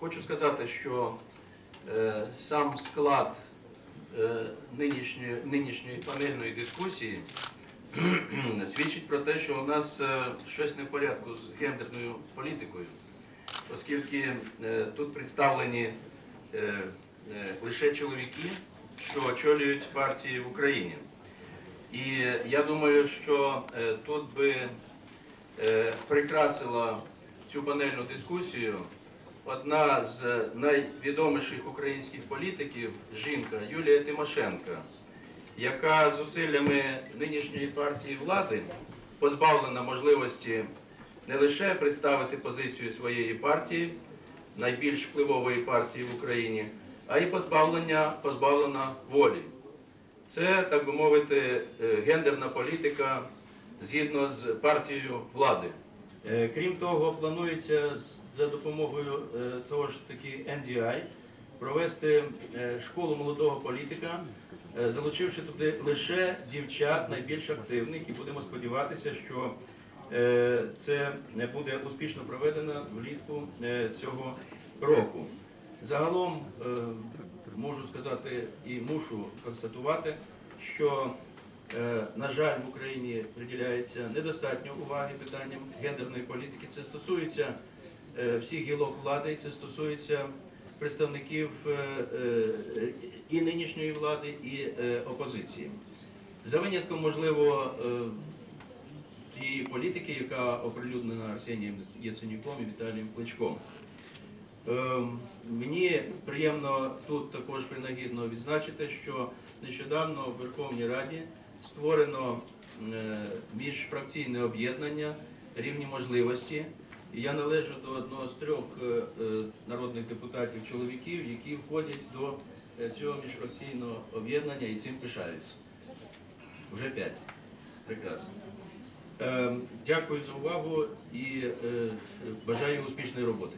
хочу сказати, що е, сам склад е, нинішньої, нинішньої панельної дискусії свідчить про те, що у нас е, щось не в порядку з гендерною політикою, оскільки е, тут представлені е, е, лише чоловіки, що очолюють партії в Україні. І я думаю, що е, тут би е, прикрасила цю панельну дискусію одна з найвідоміших українських політиків, жінка Юлія Тимошенко, яка зусиллями нинішньої партії влади позбавлена можливості не лише представити позицію своєї партії, найбільш впливової партії в Україні, а й позбавлення, позбавлена волі. Це, так би мовити, е, гендерна політика згідно з партією влади. Е, Крім того, планується за допомогою е, того ж таки NDI провести е, школу молодого політика, залучивши туди лише дівчат найбільш активних, і будемо сподіватися, що це буде успішно проведено влітку цього року. Загалом можу сказати і мушу констатувати, що, на жаль, в Україні приділяється недостатньо уваги питанням гендерної політики. Це стосується е, всіх гілок влади, це стосується представників е, е, і нинішньої влади, і е, опозиції. За винятком, можливо, е, тієї політики, яка оприлюднена Арсенієм Яценюком і Віталієм Кличком. Ем, Мені приємно тут також принагідно відзначити, що нещодавно в Верховній Раді створено е, міжфракційне об'єднання рівні можливості. І я належу до одного з трьох е, е, народних депутатів чоловіків, які входять до цього міжфракційного об'єднання і цим пишаються. Вже п'ять. Прекрасно. Ем, Дякую за увагу і бажаю успішної роботи.